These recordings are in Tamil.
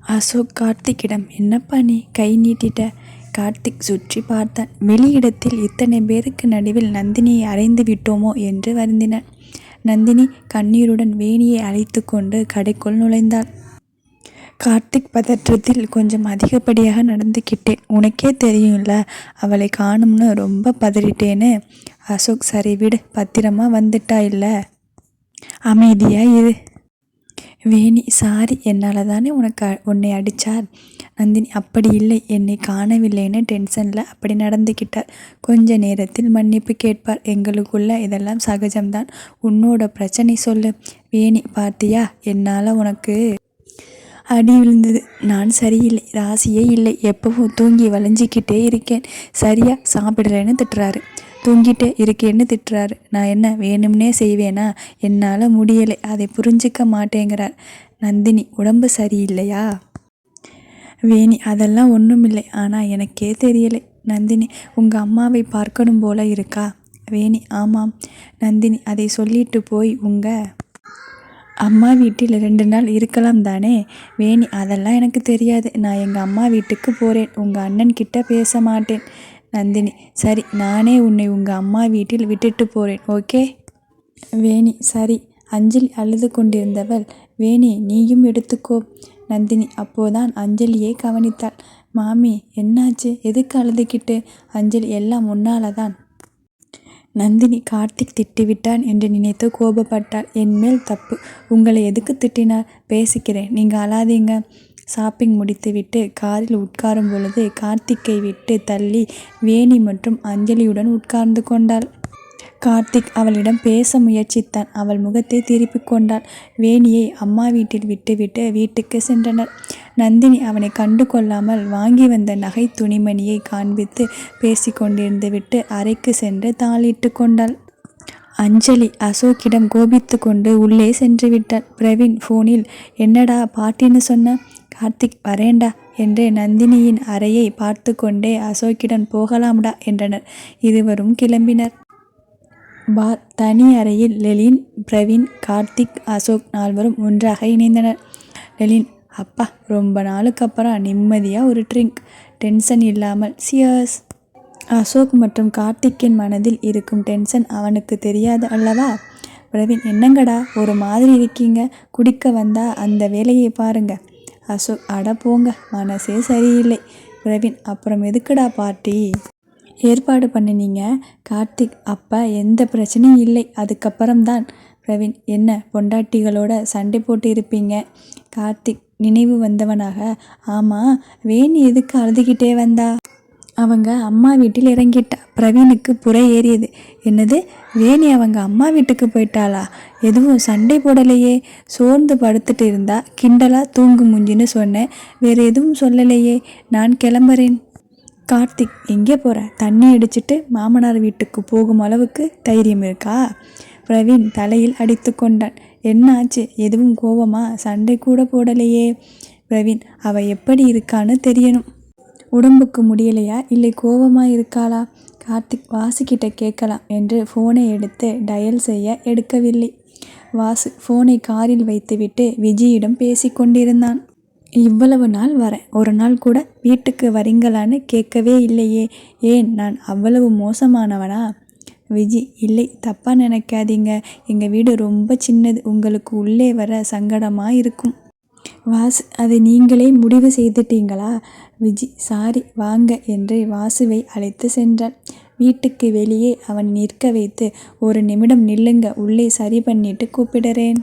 அசோக் கார்த்திக்கிடம் என்னப்பா நீ கை நீட்டிட்ட? கார்த்திக் சுற்றி பார்த்தான். வெளியிடத்தில் இத்தனை பேருக்கு நடுவில் நந்தினியை அறைந்து விட்டோமோ? என்று வருந்தினான். நந்தினி கண்ணீருடன் வேணியை அழைத்து கொண்டு கடைக்குள் நுழைந்தாள். கார்த்திக் பதற்றத்தில் கொஞ்சம் அதிகப்படியாக நடந்துக்கிட்டேன் உனக்கே தெரியும்ல அவளை காணும்னு ரொம்ப பதறிட்டேன்னு அசோக் சரி விடு பத்திரமா வந்துட்டா இல்லை? அமைதியாக இரு. வேணி சாரி என்னால் தானே உனக்கு உன்னை அடித்தார் நந்தினி அப்படி இல்லை. என்னை காணவில்லைன்னு டென்ஷனில் அப்படி நடந்துக்கிட்டார் கொஞ்ச நேரத்தில் மன்னிப்பு கேட்பார். எங்களுக்குள்ள இதெல்லாம் சகஜம்தான். உன்னோட பிரச்சனை சொல்லு. வேணி பார்த்தியா என்னால் உனக்கு அடி விழுந்தது. நான் சரியில்லை. ராசியே இல்லை. எப்பவும் தூங்கி வளைஞ்சிக்கிட்டே இருக்கேன். சரியா சாப்பிடலைன்னு திட்டுறாரு. தூங்கிட்டே இருக்கேன்னு திட்டுறாரு. நான் என்ன வேணும்னே செய்வேனா? என்னால் முடியலை. அதை புரிஞ்சிக்க மாட்டேங்கிறார். நந்தினி உடம்பு சரியில்லையா? வேணி அதெல்லாம் ஒன்றும் இல்லை ஆனால் எனக்கே தெரியலை. நந்தினி உங்கள் அம்மாவை பார்க்கணும் போல இருக்கா? வேணி ஆமாம். நந்தினி அதை சொல்லிட்டு போய் உங்கள் அம்மா வீட்டில் ரெண்டு நாள் இருக்கலாம் தானே? வேணி அதெல்லாம் எனக்கு தெரியாது. நான் எங்கள் அம்மா வீட்டுக்கு போகிறேன் உங்கள் அண்ணன் கிட்ட பேச மாட்டேன். நந்தினி. சரி நானே உன்னை உங்கள் அம்மா வீட்டில் விட்டுட்டு போகிறேன் ஓகே? வேணி சரி. அஞ்சலி அழுது கொண்டிருந்தவள் வேணி நீயும் எடுத்துக்கோ. நந்தினி அப்போதான் அஞ்சலியை கவனித்தாள். மாமி என்னாச்சு? எதுக்கு அழுதுகிட்டு? அஞ்சலி எல்லாம் முன்னால தான் நந்தினி கார்த்திக் திட்டிவிட்டான் என்று நினைத்து கோபப்பட்டாள். என் மேல் தப்பு. உங்களை எதுக்கு திட்டினார்? பேசிக்கிறேன். நீங்கள் அழாதீங்க. ஷாப்பிங் முடித்துவிட்டு காரில் உட்காரும் பொழுது கார்த்திக்கை விட்டு தள்ளி வேணி மற்றும் அஞ்சலியுடன் உட்கார்ந்து கொண்டாள். கார்த்திக் அவளிடம் பேச முயற்சித்தான். அவள் முகத்தை திருப்பிக் கொண்டாள். வேணியை அம்மா வீட்டில் விட்டுவிட்டு வீட்டுக்கு சென்றனர். நந்தினி அவனை கண்டு கொள்ளாமல் வாங்கி வந்த நகை துணிமணியை காண்பித்து பேசிக் விட்டு அறைக்கு சென்று தாளிட்டு கொண்டாள். அஞ்சலி அசோக்கிடம் கோபித்து கொண்டு உள்ளே சென்று விட்டாள். பிரவீன் ஃபோனில் என்னடா பாட்டின்னு சொன்ன? கார்த்திக் வரேண்டா என்று நந்தினியின் அறையை பார்த்து கொண்டே அசோக்கிடன் போகலாம்டா என்றனர். இருவரும் கிளம்பினர். பார் தனி அறையில் லெலின் பிரவீன் கார்த்திக் அசோக் நால்வரும் ஒன்றாக இணைந்தனர். லெலின் அப்பா ரொம்ப நாளுக்கு அப்புறம் நிம்மதியாக ஒரு ட்ரிங்க். டென்ஷன் இல்லாமல் சியர்ஸ். அசோக் மற்றும் கார்த்திக்கின் மனதில் இருக்கும் டென்ஷன் அவனுக்கு தெரியாது அல்லவா? பிரவீன் என்னங்கடா ஒரு மாதிரி இருக்கீங்க. குடிக்க வந்தா அந்த வேலையை பாருங்கள் அசோக் அட போங்க மனசே சரியில்லை. பிரவீன் அப்புறம் எதுக்குடா பார்ட்டி ஏற்பாடு பண்ணினீங்க. கார்த்திக் அப்போ எந்த பிரச்சனையும் இல்லை. அதுக்கப்புறம்தான். பிரவீன் என்ன பொண்டாட்டிகளோட சண்டை போட்டு இருப்பீங்க கார்த்திக் நினைவு வந்தவனாக ஆமாம் வேணி எதுக்கு அழுதுகிட்டே வந்தா? அவங்க அம்மா வீட்டில் இறங்கிட்டா. பிரவீனுக்கு புறை ஏறியது. என்னது? வேணி அவங்க அம்மா வீட்டுக்கு போயிட்டாளா? எதுவும் சண்டை போடலையே. சோர்ந்து படுத்துட்டு இருந்தா. கிண்டலா தூங்கு முஞ்சின்னு சொன்னேன். வேறு எதுவும் சொல்லலையே. நான் கிளம்புறேன். கார்த்திக் எங்கே போகிற தண்ணி அடிச்சுட்டு மாமனார் வீட்டுக்கு போகும் அளவுக்கு தைரியம் இருக்கா? பிரவீன் தலையில் அடித்து கொண்டான். என்னாச்சு எதுவும் கோபமா சண்டை கூட போடலையே. பிரவீன் அவ எப்படி இருக்கான்னு தெரியணும். உடம்புக்கு முடியலையா? இல்லை கோபமாக இருக்காளா? கார்த்திக் வாசுக்கிட்ட கேட்கலாம் என்று ஃபோனை எடுத்து டயல் செய்ய எடுக்கவில்லை. வாசு ஃபோனை காரில் வைத்துவிட்டு விஜயிடம் பேசிக் கொண்டிருந்தான். இவ்வளவு நாள் வரேன் ஒரு நாள் கூட வீட்டுக்கு வரீங்களான்னு கேட்கவே இல்லையே. ஏன் நான் அவ்வளவு மோசமானவனா? விஜி இல்லை தப்பாக நினைக்காதீங்க. எங்கள் வீடு ரொம்ப சின்னது. உங்களுக்கு உள்ளே வர சங்கடமாக இருக்கும். வாசு அதை நீங்களே முடிவு செய்துட்டீங்களா? விஜி சாரி வாங்க என்று வாசுவை அழைத்து சென்றாள் வீட்டுக்கு வெளியே அவன் நிற்க வைத்து ஒரு நிமிடம் நில்லுங்க உள்ளே சரி பண்ணிட்டு கூப்பிடுறேன்.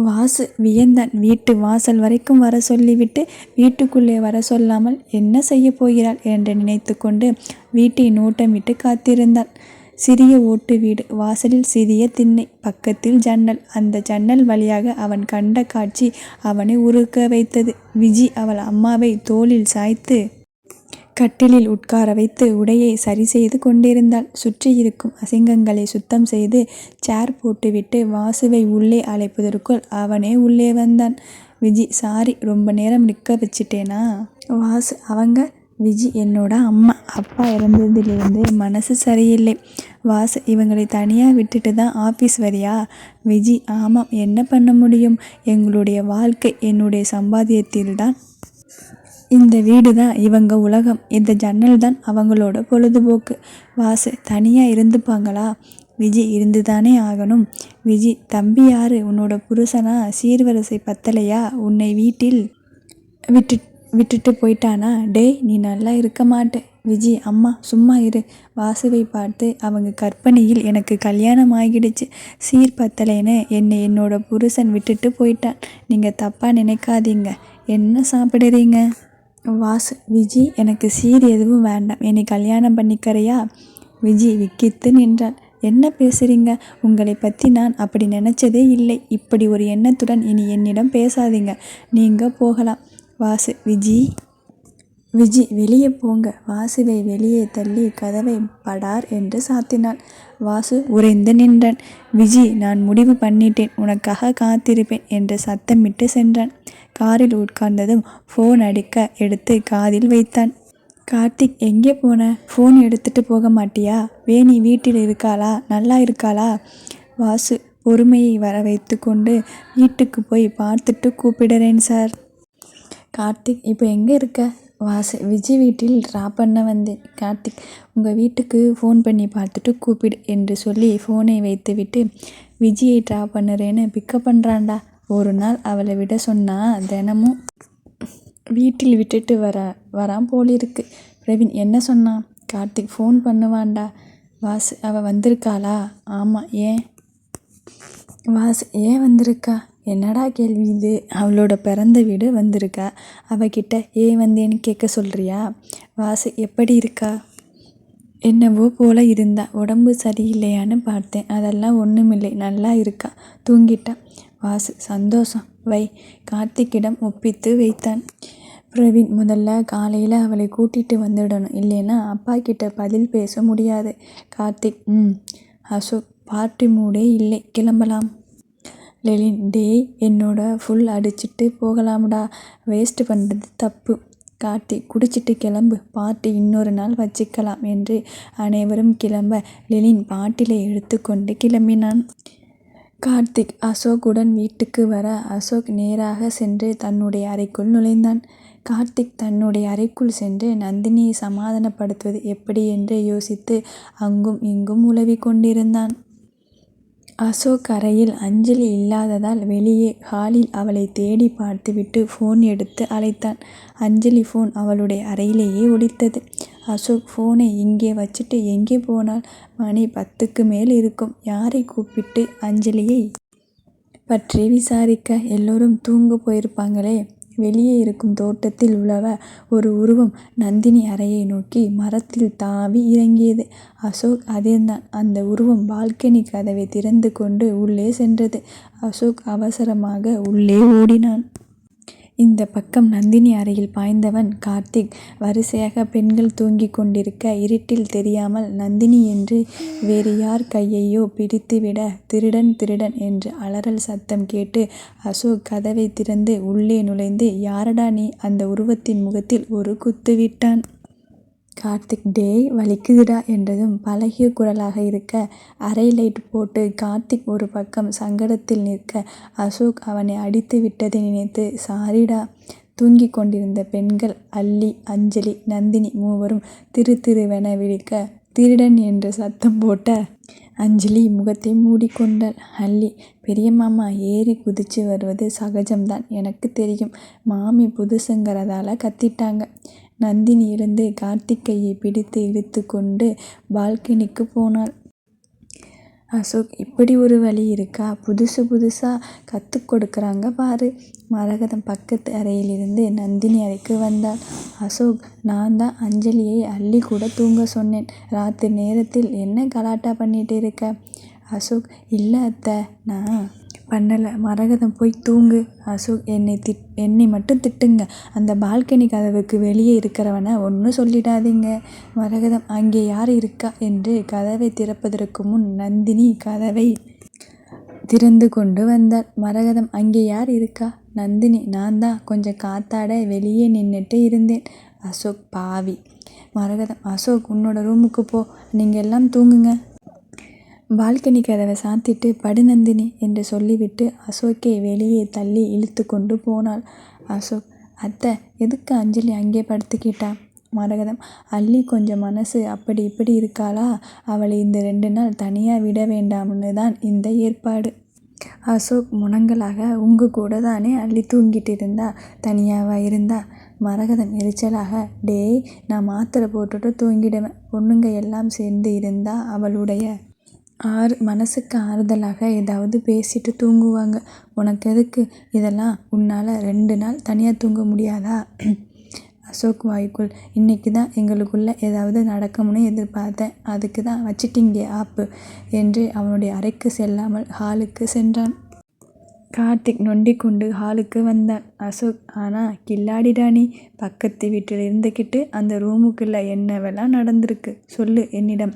வாசு வியந்தான். வீட்டு வாசல் வரைக்கும் வர சொல்லிவிட்டு வீட்டுக்குள்ளே வர சொல்லாமல் என்ன செய்ய போகிறாள்? என்று நினைத்து கொண்டு வீட்டை நோட்டமிட்டு காத்திருந்தான் சிறிய ஓட்டு வீடு. வாசலில் சிறிய திண்ணை. பக்கத்தில் ஜன்னல். அந்த ஜன்னல் வழியாக அவன் கண்ட காட்சி அவனை உருக்க வைத்தது. விஜி அவள் அம்மாவை தோளில் சாய்த்து கட்டிலில் உட்கார வைத்து உடையை சரி செய்து கொண்டிருந்தாள். சுற்றி இருக்கும் அசிங்கங்களை சுத்தம் செய்து சேர் போட்டுவிட்டு வாசுவை உள்ளே அழைப்பதற்குள் அவனே உள்ளே வந்தான். விஜி சாரி ரொம்ப நேரம் நிற்க வச்சிட்டேனா? வாசு அவங்க விஜி என்னோட அம்மா அப்பா இறந்ததிலிருந்து மனசு சரியில்லை. வாசு இவங்களை தனியாக விட்டுட்டு தான் ஆஃபீஸ் வரியா? விஜி ஆமாம் என்ன பண்ண முடியும்? எங்களுடைய வாழ்க்கை என்னுடைய சம்பாத்தியத்தில்தான் இந்த வீடு தான் இவங்க உலகம். இந்த ஜன்னல் தான் அவங்களோட பொழுதுபோக்கு. வாசு தனியாக இருந்துப்பாங்களா? விஜி இருந்து தானே ஆகணும். விஜி தம்பி யாரு? உன்னோட புருஷனா? சீர்வரிசை பத்தலையா? உன்னை வீட்டில் விட்டு விட்டுட்டு போயிட்டானா? டேய் நீ நல்லா இருக்க மாட்டே. விஜி அம்மா சும்மா இரு. வாசுவை பார்த்து அவங்க கற்பனையில் எனக்கு கல்யாணம் ஆகிடுச்சு. சீர் பத்தலைன்னு என்னை என்னோட புருஷன் விட்டுட்டு போயிட்டான். நீங்கள் தப்பாக நினைக்காதீங்க. என்ன சாப்பிடுறீங்க? வாசு விஜி எனக்கு சீர் எதுவும் வேண்டாம். என்னை கல்யாணம் பண்ணிக்கிறையா? விஜி விக்கித்து நின்றாள். என்ன பேசுறீங்க? உங்களை பற்றி நான் அப்படி நினச்சதே இல்லை. இப்படி ஒரு எண்ணத்துடன் இனி என்னிடம் பேசாதீங்க. நீங்கள் போகலாம். வாசு விஜி விஜி வெளியே போங்க. வாசுவை வெளியே தள்ளி கதவை படார் என்று சாத்தினாள். வாசு உறைந்து நின்றான். விஜி நான் முடிவு பண்ணிட்டேன். உனக்காக காத்திருப்பேன் என்று சத்தமிட்டு சென்றான். காரில் உட்கார்ந்ததும் ஃபோன் அடிக்க எடுத்து காதில் வைத்தான். கார்த்திக் எங்கே போன? ஃபோன் எடுத்துட்டு போக மாட்டியா? வேணி வீட்டில் இருக்காளா? நல்லா இருக்காளா? வாசு பொறுமையை வர வைத்து கொண்டு வீட்டுக்கு போய் பார்த்துட்டு கூப்பிடுறேன் சார். கார்த்திக் இப்போ எங்கே இருக்க? வாசு விஜய் வீட்டில் ட்ராப் பண்ண வந்தேன். கார்த்திக் உங்கள் வீட்டுக்கு ஃபோன் பண்ணி பார்த்துட்டு கூப்பிடு என்று சொல்லி ஃபோனை வைத்துவிட்டு விஜயை ட்ராப் பண்ணுறேன்னு பிக்கப் பண்ணுறான்டா ஒரு நாள் அவளை விட சொன்னால் தினமும் வீட்டில் விட்டுட்டு வர வரான் போலிருக்கு. பிரவீன் என்ன சொன்னான் கார்த்திக் ஃபோன் பண்ணுவான்டா. வாசு அவள் வந்திருக்காளா? ஆமாம் ஏன்? வாசு ஏன் வந்திருக்கா? என்னடா கேள்வி இது? அவளோட பிறந்த வீடு வந்திருக்கா. அவகிட்ட ஏன் வந்தேன்னு கேட்க சொல்கிறியா வாசு எப்படி இருக்கா? என்னவோ போல இருந்தா. உடம்பு சரியில்லையான்னு பார்த்தேன். அதெல்லாம் ஒன்றுமில்லை நல்லா இருக்கா? தூங்கிட்டா. வாசு சந்தோஷம். வை. கார்த்திக்கிடம் ஒப்பித்து வைத்தான். பிரவீன் முதல்ல காலையில் அவளை கூட்டிகிட்டு வந்துடணும். இல்லைன்னா அப்பா கிட்ட பதில் பேச முடியாது. கார்த்திக் ம். அசோக் பார்ட்டி மூடே இல்லை. கிளம்பலாம். லெலின் டேய் என்னோட ஃபுல் அடிச்சிட்டு போகலாம்டா. வேஸ்ட் பண்ணுறது தப்பு. கார்த்திக் குடிச்சிட்டு கிளம்பு. பார்ட்டி இன்னொரு நாள் வச்சுக்கலாம் என்று அனைவரும் கிளம்ப. லெலின் பாட்டிலை எடுத்துக்கொண்டு கிளம்பினான். கார்த்திக் அசோக்குடன் வீட்டுக்கு வர அசோக் நேராக சென்று தன்னுடைய அறைக்குள் நுழைந்தான். கார்த்திக் தன்னுடைய அறைக்குள் சென்று நந்தினியை சமாதானப்படுத்துவது எப்படி? என்று யோசித்து அங்கும் இங்கும் உலவிக் கொண்டிருந்தான் அசோக் அறையில் அஞ்சலி இல்லாததால் வெளியே ஹாலில் அவளை தேடி பார்த்துவிட்டு ஃபோன் எடுத்து அழைத்தான். அஞ்சலி ஃபோன் அவளுடைய அறையிலேயே ஒலித்தது. அசோக் ஃபோனை இங்கே வச்சுட்டு எங்கே போனால்? மணி பத்துக்கு மேல் இருக்கும். யாரை கூப்பிட்டு அஞ்சலியை பற்றி விசாரிக்க? எல்லோரும் தூங்க போயிருப்பாங்களே? வெளியே இருக்கும் தோட்டத்தில் உழவ ஒரு உருவம் நந்தினி அறையை நோக்கி மரத்தில் தாவி இறங்கியது. அசோக் அதிர்ந்தான். அந்த உருவம் பால்கனி கதவை திறந்து கொண்டு உள்ளே சென்றது. அசோக் அவசரமாக உள்ளே ஓடினான். இந்த பக்கம் நந்தினி அறையில் பாய்ந்தவன் கார்த்திக். வரிசையாக பெண்கள் தூங்கிக் கொண்டிருக்க இருட்டில் தெரியாமல் நந்தினி என்று வேறு யார் கையையோ பிடித்துவிட திருடன் திருடன் என்று அலறல் சத்தம் கேட்டு அசோக் கதவை திறந்து உள்ளே நுழைந்து யாரடா நீ? அந்த உருவத்தின் முகத்தில் ஒரு குத்து விட்டான் கார்த்திக் டேய் வலிக்குதுடா என்றதும் பழகிய குரலாக இருக்க அரை லைட் போட்டு கார்த்திக் ஒரு பக்கம் சங்கடத்தில் நிற்க அசோக் அவனை அடித்து விட்டதை நினைத்து சாரிடா தூங்கிக் கொண்டிருந்த பெண்கள் அல்லி அஞ்சலி நந்தினி மூவரும் திரு திருவென விழிக்க திருடன் என்று சத்தம் போட்ட அஞ்சலி முகத்தை மூடிக்கொண்டாள். அல்லி மாமா ஏறி குதிச்சு வருவது சகஜம்தான் எனக்கு தெரியும். மாமி புதுசுங்கிறதால கத்திட்டாங்க. நந்தினி எழுந்து கார்த்திகையை பிடித்து இழுத்துக்கொண்டு பால்கனிக்கு போனாள். அசோக் இப்படி ஒரு வழி இருக்கா? புதுசு புதுசாக கற்றுக் கொடுக்குறாங்க பாரு. மரகதம் பக்கத்து அறையிலிருந்து நந்தினி அறைக்கு வந்தாள். அசோக் நான் தான் அஞ்சலியை அள்ளி கூட தூங்க சொன்னேன். ராத்திரி நேரத்தில் என்ன கலாட்டா பண்ணிட்டு இருக்க? அசோக் இல்லை அத்தை நான் பண்ணலை. மரகதம் போய் தூங்கு. அசோக் என்னை திட் என்னை மட்டும் திட்டுங்க. அந்த பால்கனி கதவுக்கு வெளியே இருக்கிறவனை ஒன்றும் சொல்லிடாதீங்க. மரகதம் அங்கே யார் இருக்கா? என்று கதவை திறப்பதற்கு முன் நந்தினி கதவை திறந்து கொண்டு வந்தாள். மரகதம் அங்கே யார் இருக்கா? நந்தினி நான் தான். கொஞ்சம் காத்தாட வெளியே நின்றுட்டு இருந்தேன். அசோக் பாவி. மரகதம் அசோக் உன்னோட ரூமுக்கு போ. நீங்கள் எல்லாம் தூங்குங்க. பால்கனி கதவை சாத்திட்டு படு நந்தினி என்று சொல்லிவிட்டு அசோக்கை வெளியே தள்ளி இழுத்து கொண்டு போனாள். அசோக் அத்தை எதுக்கு அஞ்சலி அங்கே படுத்துக்கிட்டா? மரகதம் அள்ளி கொஞ்சம் மனசு அப்படி இப்படி இருக்காளா? அவளை இந்த ரெண்டு நாள் தனியாக விட வேண்டாம்னு தான் இந்த ஏற்பாடு. அசோக் முனங்கலாக உங்க கூட தானே அள்ளி தூங்கிட்டு இருந்தா தனியாவா இருந்தா? மரகதம் எரிச்சலாக டேய் நான் மாத்திரை போட்டுட்டு தூங்கிடுவேன். பொண்ணுங்க எல்லாம் சேர்ந்து இருந்தா அவளுடைய ஆறு மனசுக்கு ஆறுதலாக ஏதாவது பேசிட்டு தூங்குவாங்க. உனக்கு எதுக்கு இதெல்லாம்? உன்னால் ரெண்டு நாள் தனியாக தூங்க முடியாதா? அசோக் வாய்க்குள் இன்னைக்கு தான் எங்களுக்குள்ளே ஏதாவது நடக்கும்னு எதிர்பார்த்தேன். அதுக்கு தான் வச்சிட்டிங்க ஆப்பு என்று அவனுடைய அறைக்கு செல்லாமல் ஹாலுக்கு சென்றான். கார்த்திக் நொண்டி கொண்டு ஹாலுக்கு வந்தான். அசோக் ஆனால் கில்லாடிடா நீ பக்கத்து வீட்டில் இருந்துக்கிட்டு அந்த ரூமுக்குள்ள என்னவெல்லாம் நடந்திருக்கு சொல்லு என்னிடம்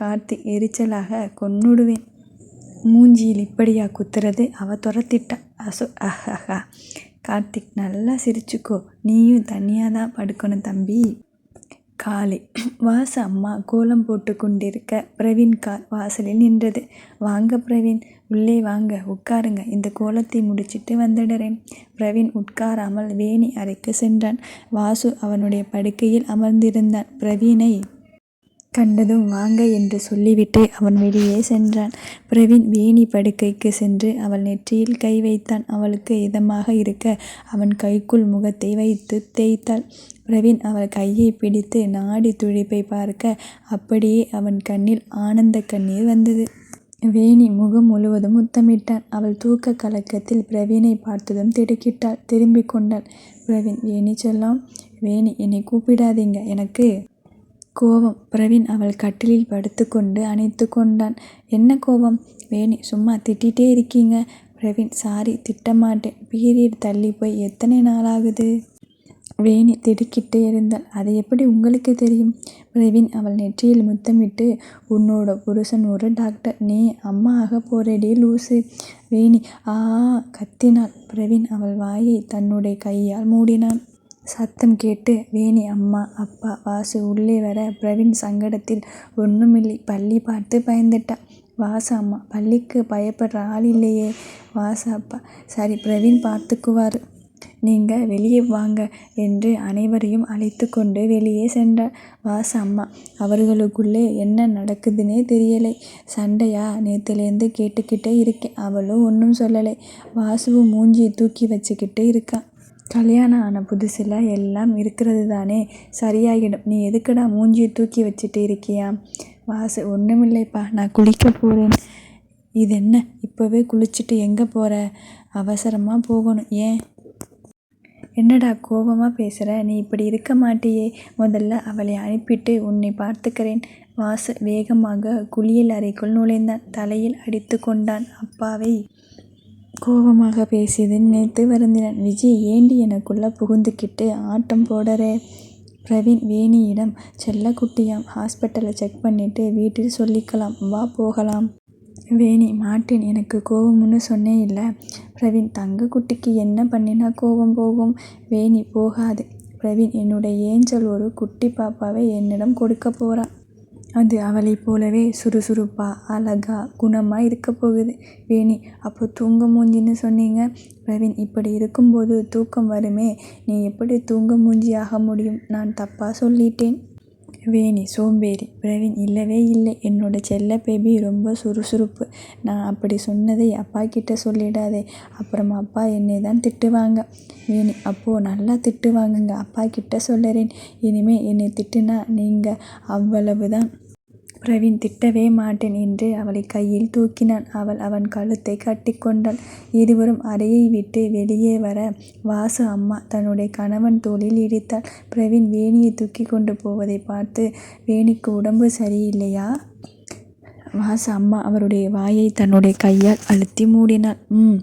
கார்த்திக் எரிச்சலாக கொன்னுடுவேன். மூஞ்சியில் இப்படியா குத்துறது அவ துரத்திட்டா. அசோக் அஹஹா கார்த்திக் நல்லா சிரிச்சுக்கோ. நீயும் தனியாக தான் படுக்கணும் தம்பி காலை வாச அம்மா கோலம் போட்டு கொண்டிருக்க பிரவீன் கார் வாசலில் நின்றது. வாங்க பிரவீன் உள்ளே வாங்க உட்காருங்க. இந்த கோலத்தை முடிச்சிட்டு வந்துடுறேன். பிரவீன் உட்காராமல் வேணி அறைக்கு சென்றான். வாசு அவனுடைய படுக்கையில் அமர்ந்திருந்தான். பிரவீனை கண்டதும் வாங்க என்று சொல்லிவிட்டு அவன் வெளியே சென்றான். பிரவீன் வேணி படுக்கைக்கு சென்று அவள் நெற்றியில் கை வைத்தான். அவளுக்கு இதமாக இருக்க அவன் கைக்குள் முகத்தை வைத்து தேய்த்தாள். பிரவீன் அவள் கையை பிடித்து நாடி துடிப்பை பார்க்க அப்படியே அவன் கண்ணில் ஆனந்த கண்ணீர் வந்தது. வேணி முகம் முழுவதும் முத்தமிட்டான். அவள் தூக்க கலக்கத்தில் பிரவீனை பார்த்ததும் திடுக்கிட்டாள். திரும்பிக் கொண்டாள். பிரவீன் வேணி செல்லம். வேணி என்னை கூப்பிடாதீங்க. எனக்கு கோபம். பிரவீன் அவள் கட்டிலில் படுத்துக்கொண்டு அணைத்து கொண்டான். என்ன கோபம்? வேணி சும்மா திட்டிகிட்டே இருக்கீங்க. பிரவீன் சாரி திட்டமாட்டேன். பீரியட் தள்ளி போய் எத்தனை நாளாகுது? வேணி திடுக்கிட்டே இருந்தாள் அதை எப்படி உங்களுக்கு தெரியும்? பிரவீன் அவள் நெற்றியில் முத்தமிட்டு உன்னோட புருஷன் ஒரு டாக்டர். நீ அம்மா ஆக போறேடி லூசு. வேணி. ஆ கத்தினாள் பிரவீன் அவள் வாயை தன்னுடைய கையால் மூடினான். சத்தம் கேட்டு வேணி அம்மா அப்பா வாசு உள்ளே வர. பிரவீன் சங்கடத்தில் ஒன்றுமில்லை பள்ளி பார்த்து பயந்துட்டா. வாசு அம்மா பள்ளிக்கு பயப்படுற ஆள் இல்லையே. வாசு அப்பா. சரி. பிரவீன் பார்த்துக்குவார் நீங்கள் வெளியே வாங்க என்று அனைவரையும் அழைத்து கொண்டு வெளியே சென்றார் வாசு அம்மா அவர்களுக்குள்ளே என்ன நடக்குதுன்னே தெரியலை. சண்டையா? நேற்றுலேருந்து கேட்டுக்கிட்டே இருக்கேன். அவளும் ஒன்றும் சொல்லலை. வாசுவும் மூஞ்சியை தூக்கி வச்சுக்கிட்டு இருக்கான் கல்யாணம் ஆன புதுசில் எல்லாம் இருக்கிறது தானே சரியாகிடும் நீ எதுக்குடா மூஞ்சியை தூக்கி வச்சுட்டு இருக்கியா? வாசு ஒன்றுமில்லைப்பா நான் குளிக்க போகிறேன் இது என்ன? இப்போவே குளிச்சுட்டு எங்கே போகிற அவசரமாக போகணும். ஏன்? என்னடா கோபமாக பேசுகிற நீ இப்படி இருக்க மாட்டியே. முதல்ல அவளை அனுப்பிட்டு உன்னை பார்த்துக்கிறேன். வாசு வேகமாக குளியல் அறைக்குள் நுழைந்தான். தலையில் அடித்து கொண்டான் அப்பாவை. கோபமாக பேசியதுன்னு நினைத்து வருந்தினான். விஜய் ஏண்டி எனக்குள்ளே புகுந்துக்கிட்டு ஆட்டம் போடறே? பிரவீன் வேணியிடம் செல்லக்குட்டியாம் ஹாஸ்பிட்டலை செக் பண்ணிட்டு வீட்டில் சொல்லிக்கலாம். வா போகலாம். வேணி மாட்டேன் எனக்கு கோபம்னு சொன்னே இல்லை பிரவீன் தங்க குட்டிக்கு என்ன பண்ணினா கோபம் போகும்? வேணி போகாது. பிரவீன் என்னுடைய ஏஞ்சல் ஒரு குட்டி பாப்பாவை என்னிடம் கொடுக்க போகிறான் அது அவளைப் போலவே சுறுசுறுப்பா அழகா குணமாக இருக்கப்போகுது வேணி அப்போ தூங்க மூஞ்சின்னு சொன்னீங்க? பிரவீன் இப்படி இருக்கும்போது தூக்கம் வருமே. நீ எப்படி தூங்க மூஞ்சி ஆக முடியும்? நான் தப்பாக சொல்லிட்டேன். வேணி சோம்பேறி பிரவீன் இல்லவே இல்லை. என்னோட செல்ல பேபி ரொம்ப சுறுசுறுப்பு. நான் அப்படி சொன்னதை அப்பா கிட்ட சொல்லிடாதே. அப்புறம் அப்பா என்னை தான் திட்டுவாங்க. வேணி அப்போது நல்லா திட்டுவாங்கங்க. அப்பா கிட்ட சொல்லுறேன். இனிமே என்னை திட்டுனா நீங்கள் அவ்வளவு தான் பிரவீன் திட்டவே மாட்டேன் என்று அவளை கையில் தூக்கினான். அவள் அவன் கழுத்தை கட்டிக்கொண்டாள் இருவரும் அறையை விட்டு வெளியே வர வாசு அம்மா தன்னுடைய கணவன் தோளில் இடித்தாள். பிரவீன் வேணியை தூக்கி கொண்டு போவதை பார்த்து வேணிக்கு உடம்பு சரியில்லையா? வாசு அம்மா அவருடைய வாயை தன்னுடைய கையால் அழுத்தி மூடினாள். ம்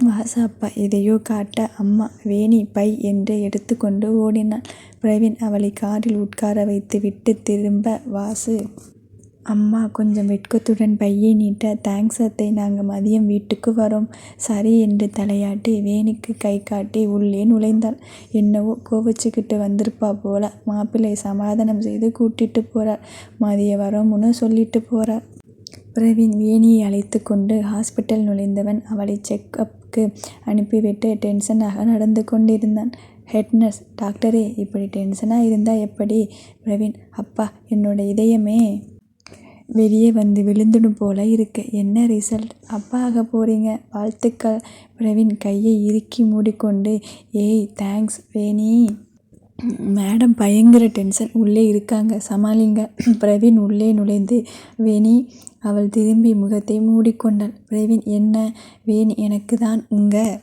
வாசு அப்பா எதையோ காட்ட அம்மா வேணி பை என்று எடுத்துக்கொண்டு ஓடினாள். பிரவீன் அவளை காரில் உட்கார வைத்து விட்டு திரும்ப வாசு அம்மா கொஞ்சம் வெட்கத்துடன் பையை நீட்ட தேங்க்ஸ் அத்தை நாங்கள் மதியம் வீட்டுக்கு வரோம். சரி என்று தலையாட்டி வேணிக்கு கை காட்டி உள்ளே நுழைந்தாள். என்னவோ கோவிச்சுக்கிட்டு வந்திருப்பா போல. மாப்பிள்ளை சமாதானம் செய்து கூட்டிட்டு போறார். மதிய வரோம்னு சொல்லிட்டு போறார். பிரவீன் வேணியை அழைத்து கொண்டு ஹாஸ்பிட்டல் நுழைந்தவன் அவளை செக்கப்புக்கு அனுப்பிவிட்டு டென்ஷனாக நடந்து கொண்டிருந்தான். ஹெட் நர்ஸ் டாக்டரே இப்படி டென்ஷனாக இருந்தால் எப்படி? பிரவீன் அப்பா என்னோட இதயமே வெளியே வந்து விழுந்துடும் போல இருக்கு. என்ன ரிசல்ட் அப்பா ஆக போகிறீங்க வாழ்த்துக்கள். பிரவீன் கையை இறுக்கி மூடிக்கொண்டு ஏய் தேங்க்ஸ் வேணி. மேடம் பயங்கர டென்ஷன் உள்ளே இருக்காங்க. சமாளிங்க. பிரவீன் உள்ளே நுழைந்து வேணி. அவள் திரும்பி முகத்தை மூடிக்கொண்டாள். பிரவீன் என்ன? வேணி எனக்கு தான் உங்கள்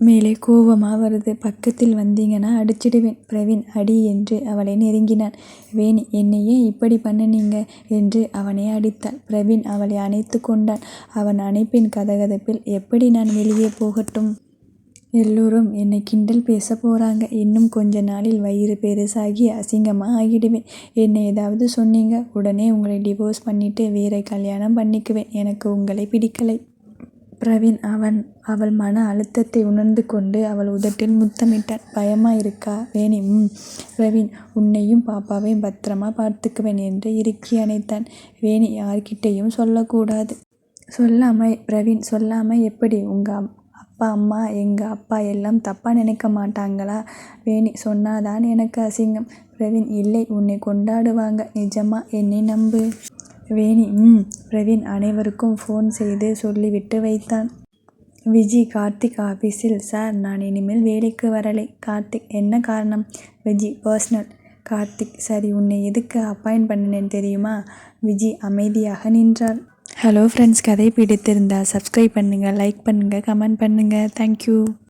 மேலே கோவமா வருது. பக்கத்தில் வந்தீங்கன்னா அடிச்சிடுவேன். பிரவீன் அடி என்று அவளை நெருங்கினான். வேணி என்னை ஏன் இப்படி பண்ணுனீங்க என்று அவனை அடித்தாள். பிரவீன் அவளை அணைத்து கொண்டான். அவன் அணைப்பின் கதகதப்பில் எப்படி நான் வெளியே போகட்டும்? எல்லோரும் என்னை கிண்டல் பேச போறாங்க. இன்னும் கொஞ்ச நாளில் வயிறு பெருசாகி அசிங்கமா ஆகிடுவேன். என்னை ஏதாவது சொன்னீங்க? உடனே உங்களை டிவோர்ஸ் பண்ணிட்டு வேற கல்யாணம் பண்ணிக்குவேன். எனக்கு உங்களை பிடிக்கலை. பிரவீன் அவன் அவள் மன அழுத்தத்தை உணர்ந்து கொண்டு அவள் உதட்டில் முத்தமிட்டான். பயமா இருக்கா? வேணி ம் பிரவீன் உன்னையும் பாப்பாவையும் பத்திரமா பார்த்துக்குவேன் என்று இறுக்கி அணைத்தான். வேணி யார்கிட்டையும் சொல்லக்கூடாது. சொல்லாம பிரவீன் சொல்லாம எப்படி? உங்க அப்பா அம்மா எங்க அப்பா எல்லாம் தப்பா நினைக்க மாட்டாங்களா? வேணி சொன்னாதான் எனக்கு அசிங்கம். பிரவீன் இல்லை உன்னை கொண்டாடுவாங்க. நிஜமா? என்னை நம்பு. வேணி ம் பிரவீன் அனைவருக்கும் ஃபோன் செய்து சொல்லிவிட்டு வைத்தான். விஜி கார்த்திக் ஆஃபீஸில் சார் நான் இனிமேல் வேலைக்கு வரலை. கார்த்திக் என்ன காரணம்? விஜி பர்சனல் கார்த்திக் சரி உன்னை எதுக்கு அப்பாயிண்ட் பண்ணினேன் தெரியுமா? விஜி அமைதியாக நின்றாள். ஹலோ ஃப்ரெண்ட்ஸ் கதை பிடித்திருந்தால் சப்ஸ்கிரைப் பண்ணுங்கள் லைக் பண்ணுங்கள் கமெண்ட் பண்ணுங்கள் தேங்க்யூ